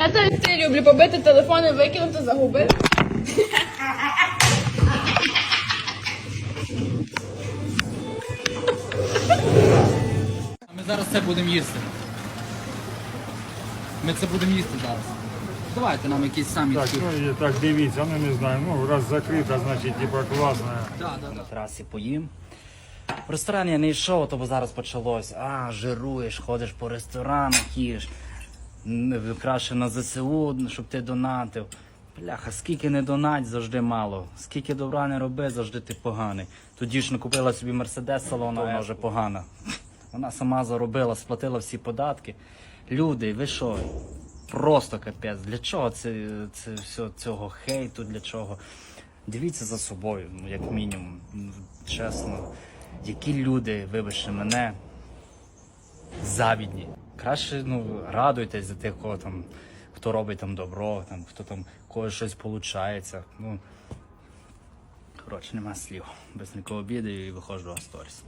Я стиль люблю побити телефони, викинути, загубити. А ми зараз це будемо їсти. Ми це будемо їсти зараз. Давайте нам якісь самі Так, такі. ну і так дивіться, ну не знаю, ну раз закрита, значить, типа класно. Да, да, да. терасі поїм. В ресторан я не йшов, то бо зараз почалось. А, жируєш, ходиш по ресторанах, їш. Краще на ЗСУ, щоб ти донатив. Бляха, скільки не донать, завжди мало. Скільки добра не роби, завжди ти поганий. Тоді ж не купила собі мерседес салону, вона вже погана. Вона сама заробила, сплатила всі податки. Люди, ви що? Просто капець. Для чого це, це все цього хейту? Для чого? Дивіться за собою, ну, як мінімум. Ну, Чесно. Які люди, вибачте мене, завідні. Краще ну, радуйтесь за тих, кого там, хто робить там добро, там, хто там когось щось виходить. Ну, коротше, нема слів. Без нікого обіду і виходжу до сторіс.